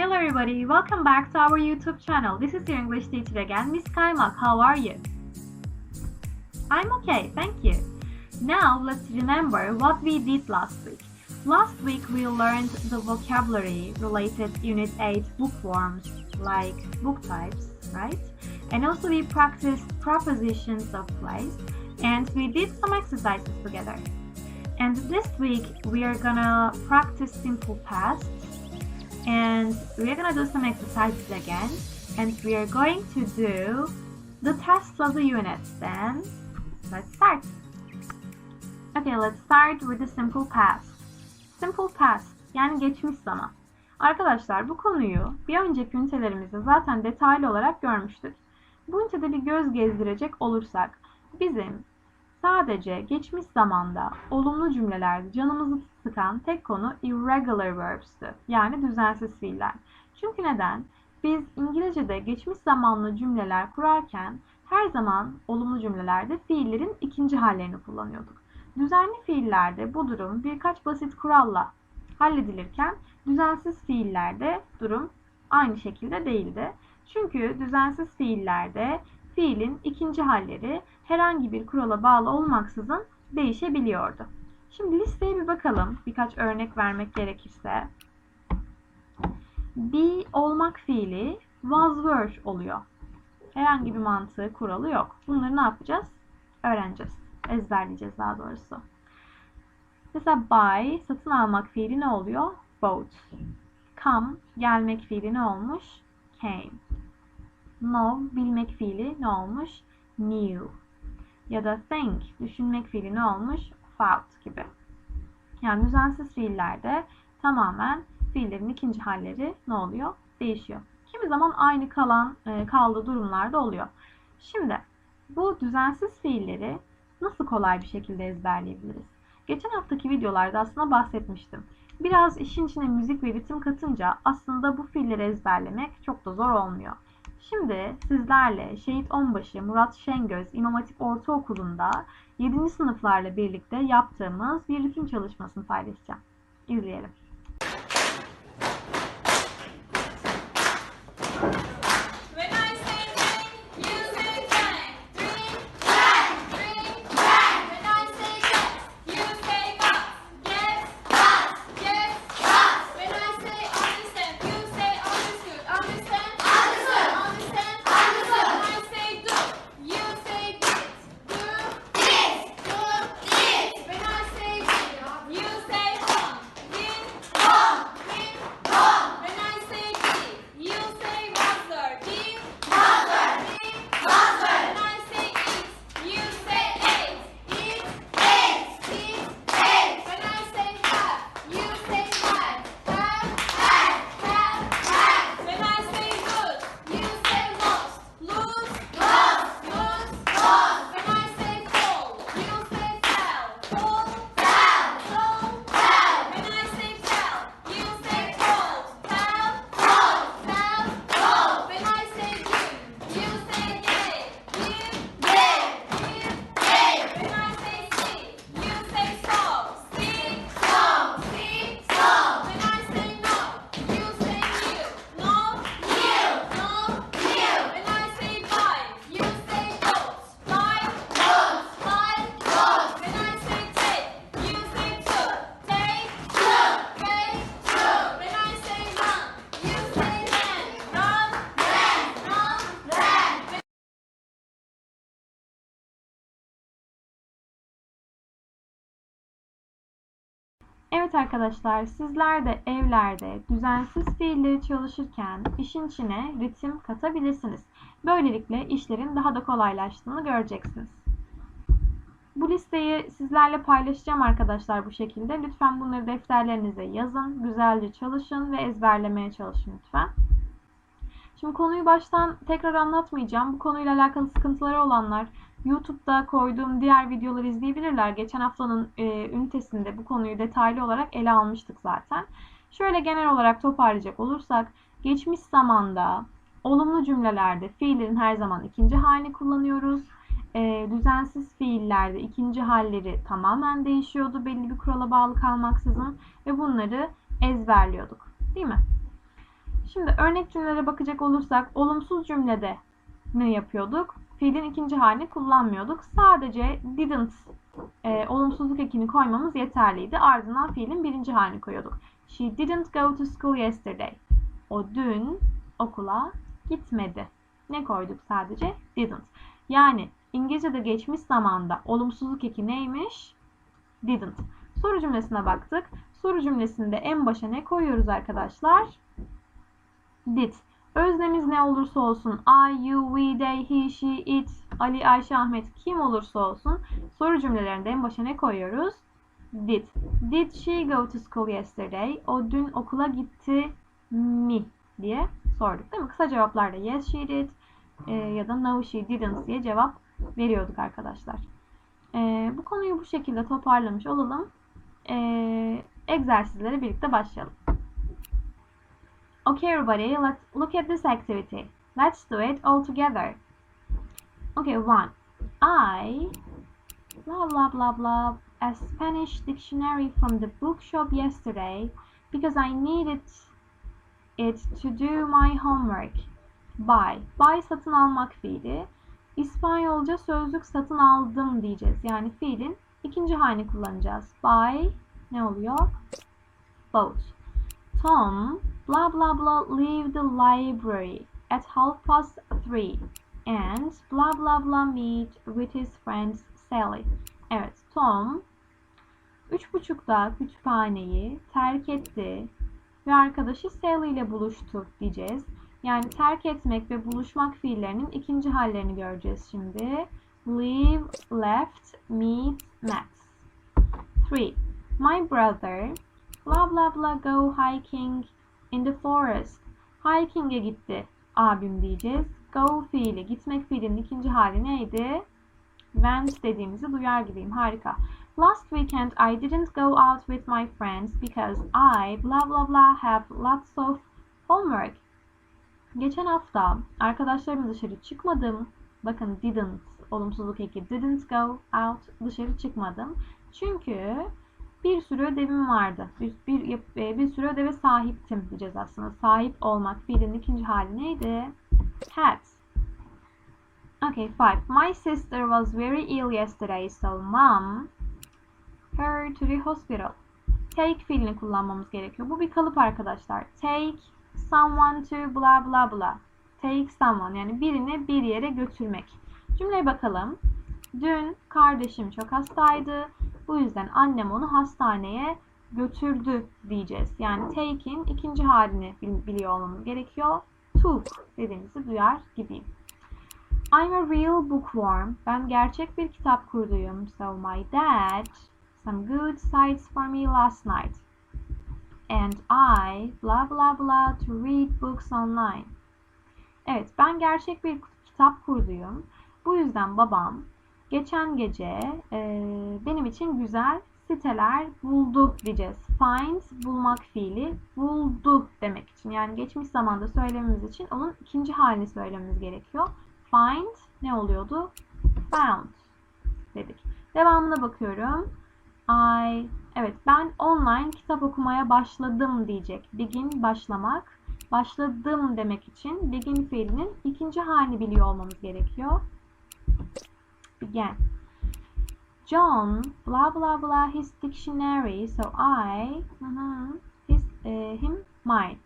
Hello everybody, welcome back to our YouTube channel. This is your English teacher again, Miss Kaymak. How are you? I'm okay, thank you. Now let's remember what we did last week. Last week we learned the vocabulary related Unit 8 bookworms like book types, right? And also we practiced prepositions of place and we did some exercises together. And this week we are gonna practice simple past and we are gonna do some exercises again. And we are going to do the tests of the units then. Let's start. Okay let's start with the simple past simple past yani geçmiş zaman. Arkadaşlar bu konuyu bir önceki ünitelerimizde zaten detaylı olarak görmüştük. Bu ünitede bir göz gezdirecek olursak bizim sadece geçmiş zamanda olumlu cümlelerde canımızı sıkan tek konu irregular verbs'tü. Yani düzensiz fiiller. Çünkü neden? Biz İngilizce'de geçmiş zamanlı cümleler kurarken her zaman olumlu cümlelerde fiillerin ikinci hallerini kullanıyorduk. Düzenli fiillerde bu durum birkaç basit kuralla halledilirken düzensiz fiillerde durum aynı şekilde değildi. Çünkü düzensiz fiillerde fiilin ikinci halleri herhangi bir kurala bağlı olmaksızın değişebiliyordu. Şimdi listeye bir bakalım. Birkaç örnek vermek gerekirse. Be olmak fiili was were oluyor. Herhangi bir mantığı, kuralı yok. Bunları ne yapacağız? Öğreneceğiz. Ezberleyeceğiz daha doğrusu. Mesela buy, satın almak fiili ne oluyor? Bought. Come, gelmek fiili ne olmuş? Came. Know, bilmek fiili ne olmuş? Knew. Ya da think, düşünmek fiili ne olmuş? Felt gibi. Yani düzensiz fiillerde tamamen fiillerin ikinci halleri ne oluyor? Değişiyor. Kimi zaman aynı kalan e, kaldığı durumlarda oluyor. Şimdi bu düzensiz fiilleri nasıl kolay bir şekilde ezberleyebiliriz? Geçen haftaki videolarda aslında bahsetmiştim. Biraz işin içine müzik ve ritim katınca aslında bu fiilleri ezberlemek çok da zor olmuyor. Şimdi sizlerle Şehit Onbaşı Murat Şengöz İmam Hatip Ortaokulu'nda 7. sınıflarla birlikte yaptığımız bir ritim çalışmasını paylaşacağım. İzleyelim. Arkadaşlar sizler de evlerde düzensiz fiilleri çalışırken işin içine ritim katabilirsiniz. Böylelikle işlerin daha da kolaylaştığını göreceksiniz. Bu listeyi sizlerle paylaşacağım arkadaşlar bu şekilde. Lütfen bunları defterlerinize yazın, güzelce çalışın ve ezberlemeye çalışın lütfen. Şimdi konuyu baştan tekrar anlatmayacağım. Bu konuyla alakalı sıkıntıları olanlar YouTube'da koyduğum diğer videoları izleyebilirler. Geçen haftanın e, ünitesinde bu konuyu detaylı olarak ele almıştık zaten. Şöyle genel olarak toparlayacak olursak, geçmiş zamanda olumlu cümlelerde fiillerin her zaman ikinci halini kullanıyoruz. E, düzensiz fiillerde ikinci halleri tamamen değişiyordu belli bir kurala bağlı kalmaksızın ve bunları ezberliyorduk. Değil mi? Şimdi örnek cümlelere bakacak olursak olumsuz cümlede ne yapıyorduk? Fiilin ikinci halini kullanmıyorduk. Sadece didn't e, olumsuzluk ekini koymamız yeterliydi. Ardından fiilin birinci halini koyuyorduk. She didn't go to school yesterday. O dün okula gitmedi. Ne koyduk sadece? Didn't. Yani İngilizce'de geçmiş zamanda olumsuzluk eki neymiş? Didn't. Soru cümlesine baktık. Soru cümlesinde en başa ne koyuyoruz arkadaşlar? Did. Öznemiz ne olursa olsun I, you, we, they, he, she, it, Ali, Ayşe, Ahmet kim olursa olsun soru cümlelerinde en başa ne koyuyoruz? Did. Did she go to school yesterday? O dün okula gitti mi? diye sorduk değil mi? Kısa cevaplarda yes she did e, ya da no she didn't diye cevap veriyorduk arkadaşlar. E, bu konuyu bu şekilde toparlamış olalım. E, egzersizlere birlikte başlayalım. Okay everybody, let's look at this activity. Let's do it all together. Okay, one. I blah blah blah blah a Spanish dictionary from the bookshop yesterday because I needed it to do my homework. Buy. Buy satın almak fiili. İspanyolca sözlük satın aldım diyeceğiz. Yani fiilin ikinci halini kullanacağız. Buy ne oluyor? Bought. Tom blah blah blah leave the library at half past three and blah blah blah meet with his friend Sally. Evet, Tom üç buçukta kütüphaneyi terk etti ve arkadaşı Sally ile buluştu diyeceğiz. Yani terk etmek ve buluşmak fiillerinin ikinci hallerini göreceğiz şimdi. Leave, left, meet, met. 3. My brother blah blah blah go hiking in the forest. Hiking'e gitti abim diyeceğiz. Go fiili, gitmek fiilinin ikinci hali neydi? Went dediğimizi duyar gibiyim. Harika. Last weekend I didn't go out with my friends because I blah blah blah have lots of homework. Geçen hafta arkadaşlarımla dışarı çıkmadım. Bakın didn't olumsuzluk eki didn't go out dışarı çıkmadım. Çünkü bir sürü ödevim vardı. Bir, bir, e, bir sürü ödeve sahiptim diyeceğiz aslında. Sahip olmak fiilin ikinci hali neydi? Had. Okay, five. My sister was very ill yesterday, so mom her to the hospital. Take fiilini kullanmamız gerekiyor. Bu bir kalıp arkadaşlar. Take someone to blah blah blah. Take someone yani birini bir yere götürmek. Cümleye bakalım. Dün kardeşim çok hastaydı. Bu yüzden annem onu hastaneye götürdü diyeceğiz. Yani take'in ikinci halini biliyor olmamız gerekiyor. Took dediğimizi duyar gibiyim. I'm a real bookworm. Ben gerçek bir kitap kurduyum. So my dad some good sights for me last night. And I blah blah blah to read books online. Evet ben gerçek bir kitap kurduyum. Bu yüzden babam geçen gece e, benim için güzel siteler buldu diyeceğiz. Find bulmak fiili buldu demek için. Yani geçmiş zamanda söylememiz için onun ikinci halini söylememiz gerekiyor. Find ne oluyordu? Found dedik. Devamına bakıyorum. I evet ben online kitap okumaya başladım diyecek. Begin başlamak. Başladım demek için begin fiilinin ikinci halini biliyor olmamız gerekiyor. Began. John blah blah blah his dictionary so I hı, his e, him mine.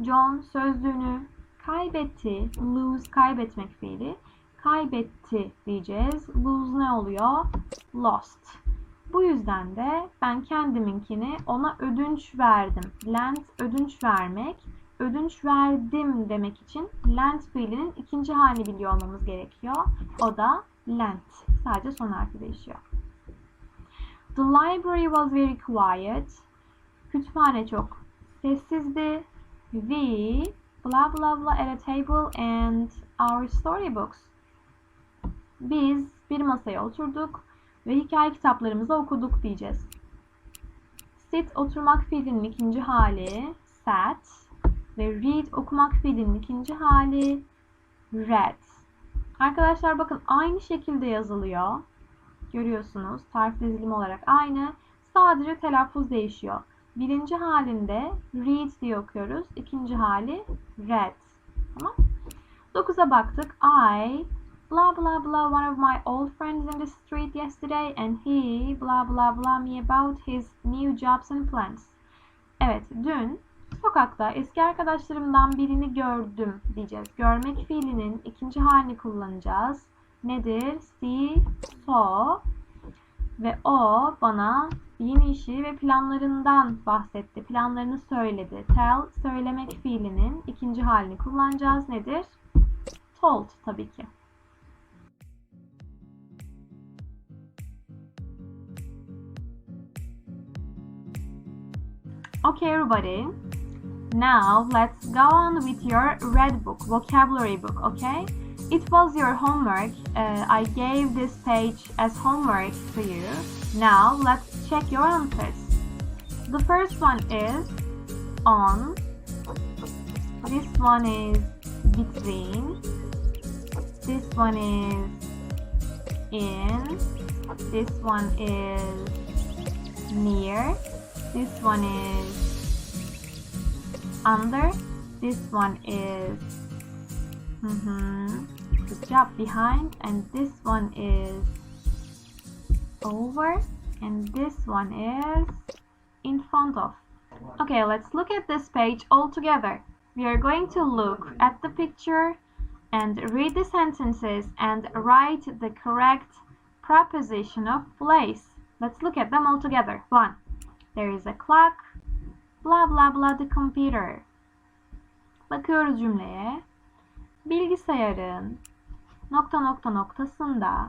John sözlüğünü kaybetti. Lose kaybetmek fiili. Kaybetti diyeceğiz. Lose ne oluyor? Lost. Bu yüzden de ben kendiminkini ona ödünç verdim. Lent ödünç vermek. Ödünç verdim demek için lent fiilinin ikinci halini biliyor olmamız gerekiyor. O da lent. Sadece son harfi değişiyor. The library was very quiet. Kütüphane çok sessizdi. We blah blah blah at a table and our storybooks. Biz bir masaya oturduk ve hikaye kitaplarımızı okuduk diyeceğiz. Sit oturmak fiilinin ikinci hali sat ve read okumak fiilinin ikinci hali read. Arkadaşlar bakın aynı şekilde yazılıyor. Görüyorsunuz tarif dizilimi olarak aynı. Sadece telaffuz değişiyor. Birinci halinde read diye okuyoruz. İkinci hali read. Tamam. 9'a baktık. I blah blah blah one of my old friends in the street yesterday and he blah blah blah me about his new jobs and plans. Evet, dün sokakta eski arkadaşlarımdan birini gördüm diyeceğiz. Görmek fiilinin ikinci halini kullanacağız. Nedir? See, saw ve o bana yeni işi ve planlarından bahsetti. Planlarını söyledi. Tell, söylemek fiilinin ikinci halini kullanacağız. Nedir? Told tabii ki. Okay, everybody. Now let's go on with your red book, vocabulary book, okay? It was your homework. Uh, I gave this page as homework to you. Now let's check your answers. The first one is on. This one is between. This one is in. This one is near. This one is under. This one is mm -hmm, good job behind, and this one is over, and this one is in front of. Okay, let's look at this page all together. We are going to look at the picture and read the sentences and write the correct preposition of place. Let's look at them all together. One. There is a clock. Blah blah blah the computer. Bakıyoruz cümleye. Bilgisayarın nokta nokta noktasında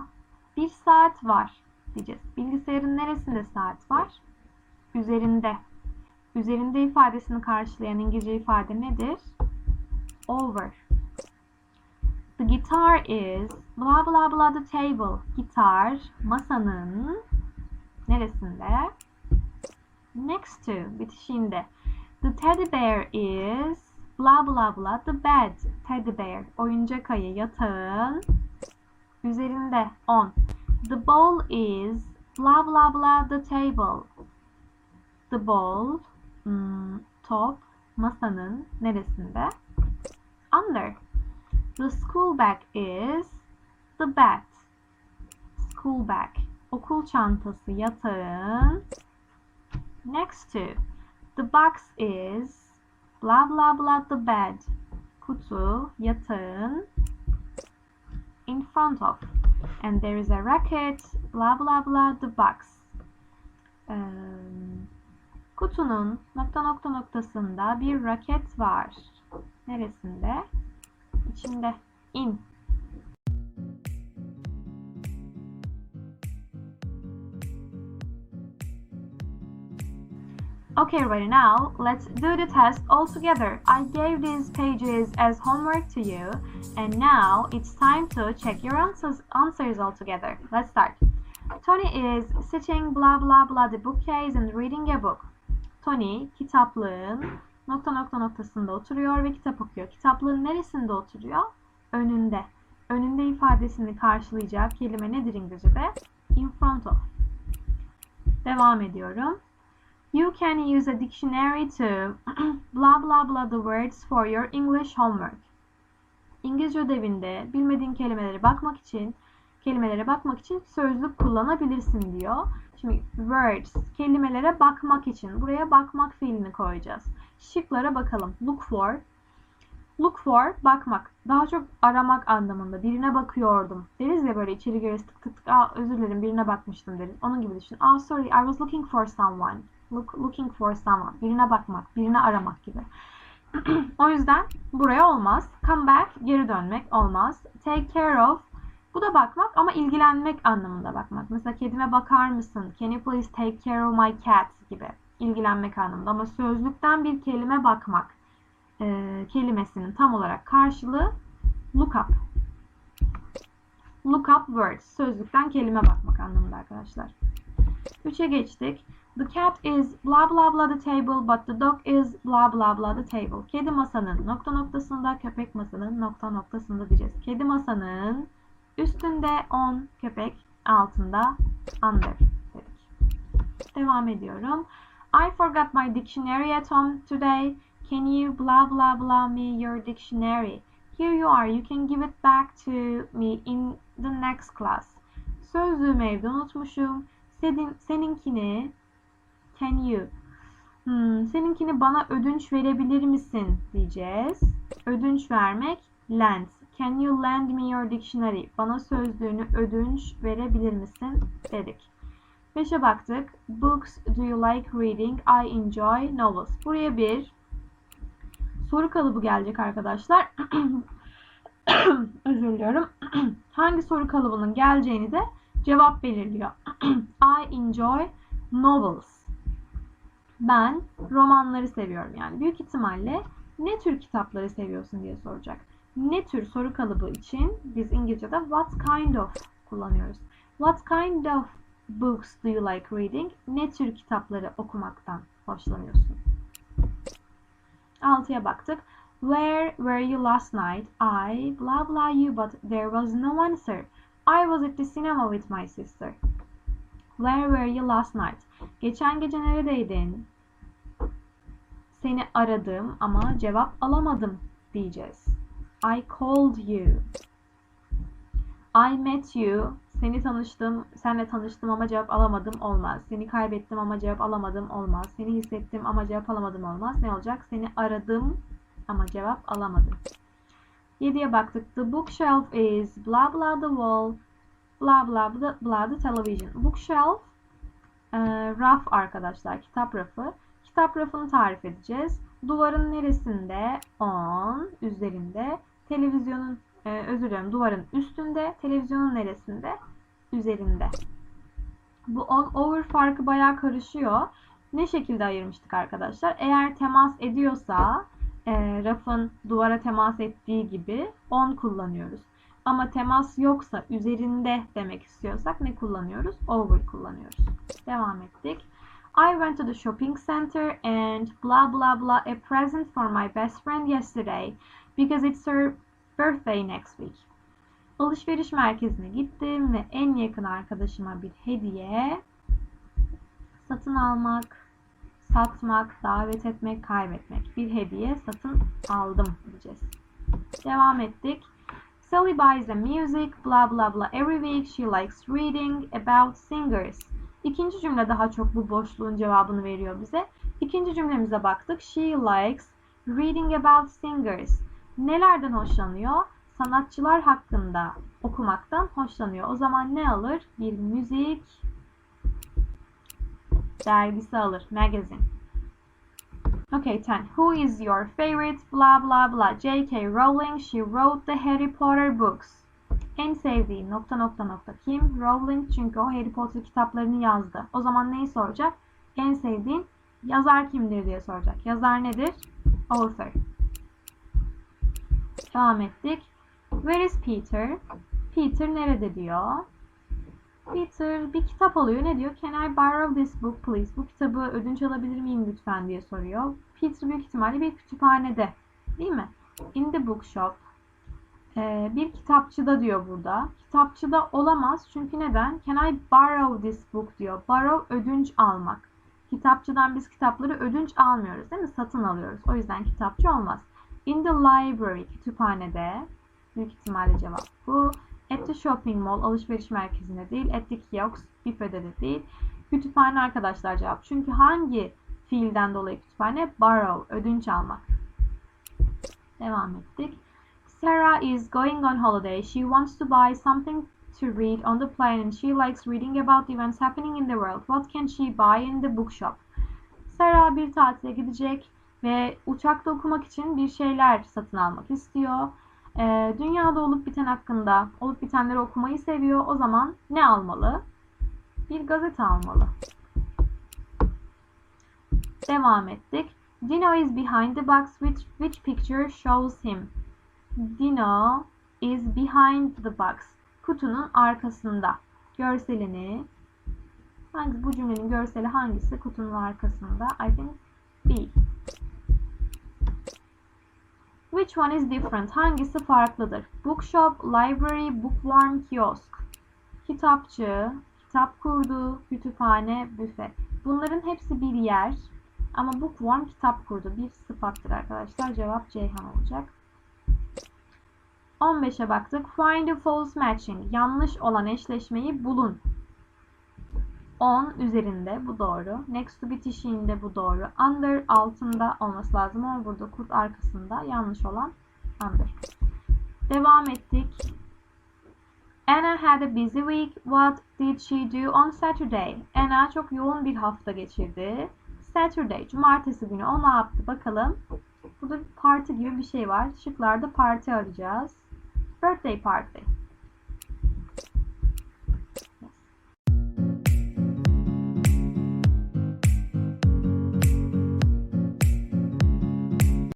bir saat var diyeceğiz. Bilgisayarın neresinde saat var? Üzerinde. Üzerinde ifadesini karşılayan İngilizce ifade nedir? Over. The guitar is blah blah blah the table. Gitar masanın neresinde? Next to bitişinde. The teddy bear is blah blah blah the bed. Teddy bear oyuncak ayı yatağın üzerinde on. The ball is blah blah blah the table. The ball hmm, top masanın neresinde? Under. The school bag is the bed. School bag. Okul çantası yatağın next to. The box is blah blah blah the bed. Kutu yatağın in front of. And there is a racket blah blah blah the box. Em, kutunun nokta nokta noktasında bir raket var. Neresinde? İçinde. In. Okay, ready now. Let's do the test all together. I gave these pages as homework to you, and now it's time to check your answers, answers all together. Let's start. Tony is sitting blah blah blah the bookcase and reading a book. Tony kitaplığın nokta nokta noktasında oturuyor ve kitap okuyor. Kitaplığın neresinde oturuyor? Önünde. Önünde ifadesini karşılayacak kelime nedir İngilizce'de? In front of. Devam ediyorum. You can use a dictionary to blah blah blah the words for your English homework. İngilizce ödevinde bilmediğin kelimelere bakmak için kelimelere bakmak için sözlük kullanabilirsin diyor. Şimdi words kelimelere bakmak için buraya bakmak fiilini koyacağız. Şıklara bakalım. Look for Look for bakmak. Daha çok aramak anlamında. Birine bakıyordum. Deriz ya böyle içeri gireriz tık tık tık. Aa özür dilerim birine bakmıştım deriz. Onun gibi düşün. Aa sorry I was looking for someone. Look, looking for someone. Birine bakmak, birini aramak gibi. o yüzden buraya olmaz. Come back, geri dönmek olmaz. Take care of, bu da bakmak ama ilgilenmek anlamında bakmak. Mesela kedime bakar mısın? Can you please take care of my cat gibi. İlgilenmek anlamında ama sözlükten bir kelime bakmak e, kelimesinin tam olarak karşılığı look up. Look up words. Sözlükten kelime bakmak anlamında arkadaşlar. 3'e geçtik. The cat is blah blah blah the table but the dog is blah blah blah the table. Kedi masanın nokta noktasında, köpek masanın nokta noktasında diyeceğiz. Kedi masanın üstünde on, köpek altında under dedik. Devam ediyorum. I forgot my dictionary at home today. Can you blah blah blah me your dictionary? Here you are. You can give it back to me in the next class. Sözlüğümü evde unutmuşum. Senin, seninkini can you Hmm, seninkini bana ödünç verebilir misin diyeceğiz. Ödünç vermek lend. Can you lend me your dictionary? Bana sözlüğünü ödünç verebilir misin dedik. Beşe baktık. Books do you like reading? I enjoy novels. Buraya bir soru kalıbı gelecek arkadaşlar. Özür diliyorum. Hangi soru kalıbının geleceğini de cevap belirliyor. I enjoy novels. Ben romanları seviyorum. Yani büyük ihtimalle ne tür kitapları seviyorsun diye soracak. Ne tür soru kalıbı için biz İngilizce'de what kind of kullanıyoruz. What kind of books do you like reading? Ne tür kitapları okumaktan hoşlanıyorsun? Altıya baktık. Where were you last night? I blah blah you but there was no answer. I was at the cinema with my sister. Where were you last night? Geçen gece neredeydin? Seni aradım ama cevap alamadım diyeceğiz. I called you. I met you. Seni tanıştım, senle tanıştım ama cevap alamadım olmaz. Seni kaybettim ama cevap alamadım olmaz. Seni hissettim ama cevap alamadım olmaz. Ne olacak? Seni aradım ama cevap alamadım. 7'ye baktık. The bookshelf is blah blah the wall blah blah blah, blah the television. Bookshelf e, raf arkadaşlar. Kitap rafı. Kitap rafını tarif edeceğiz. Duvarın neresinde? On. Üzerinde. Televizyonun e, özür dilerim duvarın üstünde. Televizyonun neresinde? Üzerinde. Bu on over farkı bayağı karışıyor. Ne şekilde ayırmıştık arkadaşlar? Eğer temas ediyorsa e, rafın duvara temas ettiği gibi on kullanıyoruz. Ama temas yoksa üzerinde demek istiyorsak ne kullanıyoruz? Over kullanıyoruz. Devam ettik. I went to the shopping center and blah blah blah a present for my best friend yesterday because it's her birthday next week. Alışveriş merkezine gittim ve en yakın arkadaşıma bir hediye satın almak, satmak, davet etmek, kaybetmek. Bir hediye satın aldım diyeceğiz. Devam ettik. Sally buys the music, blah blah blah every week. She likes reading about singers. İkinci cümle daha çok bu boşluğun cevabını veriyor bize. İkinci cümlemize baktık. She likes reading about singers. Nelerden hoşlanıyor? Sanatçılar hakkında okumaktan hoşlanıyor. O zaman ne alır? Bir müzik dergisi alır. Magazine. Okay, 10. Who is your favorite? Blah blah blah. J.K. Rowling. She wrote the Harry Potter books. En sevdiği nokta nokta nokta kim? Rowling çünkü o Harry Potter kitaplarını yazdı. O zaman neyi soracak? En sevdiğin yazar kimdir diye soracak. Yazar nedir? Author. Devam ettik. Where is Peter? Peter nerede diyor. Peter bir kitap alıyor. Ne diyor? Can I borrow this book please? Bu kitabı ödünç alabilir miyim lütfen diye soruyor. Peter büyük ihtimalle bir kütüphanede. Değil mi? In the bookshop. Ee, bir kitapçıda diyor burada. Kitapçıda olamaz. Çünkü neden? Can I borrow this book diyor. Borrow ödünç almak. Kitapçıdan biz kitapları ödünç almıyoruz değil mi? Satın alıyoruz. O yüzden kitapçı olmaz. In the library. Kütüphanede. Büyük ihtimalle cevap bu. At the shopping mall. Alışveriş merkezinde değil. At the kiosk. Büfede de değil. Kütüphane arkadaşlar cevap. Çünkü hangi fiilden dolayı kütüphane? Borrow. Ödünç almak. Devam ettik. Sarah is going on holiday. She wants to buy something to read on the plane and she likes reading about events happening in the world. What can she buy in the bookshop? Sarah bir tatile gidecek ve uçakta okumak için bir şeyler satın almak istiyor. Ee, dünyada olup biten hakkında olup bitenleri okumayı seviyor. O zaman ne almalı? Bir gazete almalı. Devam ettik. Dino is behind the box. Which, which picture shows him? Dino is behind the box. Kutunun arkasında. Görselini hangi bu cümlenin görseli hangisi? Kutunun arkasında. I think B. Which one is different? Hangisi farklıdır? Bookshop, library, bookworm, kiosk. Kitapçı, kitap kurdu, kütüphane, büfe. Bunların hepsi bir yer. Ama bookworm kitap kurdu. Bir sıfattır arkadaşlar. Cevap Ceyhan olacak. 15'e baktık. Find the false matching. Yanlış olan eşleşmeyi bulun. 10 üzerinde bu doğru. Next to bitişiğinde bu doğru. Under altında olması lazım ama burada kurt arkasında yanlış olan under. Devam ettik. Anna had a busy week. What did she do on Saturday? Anna çok yoğun bir hafta geçirdi. Saturday, cumartesi günü o ne yaptı bakalım. Burada bir parti gibi bir şey var. Şıklarda parti arayacağız. Birthday party.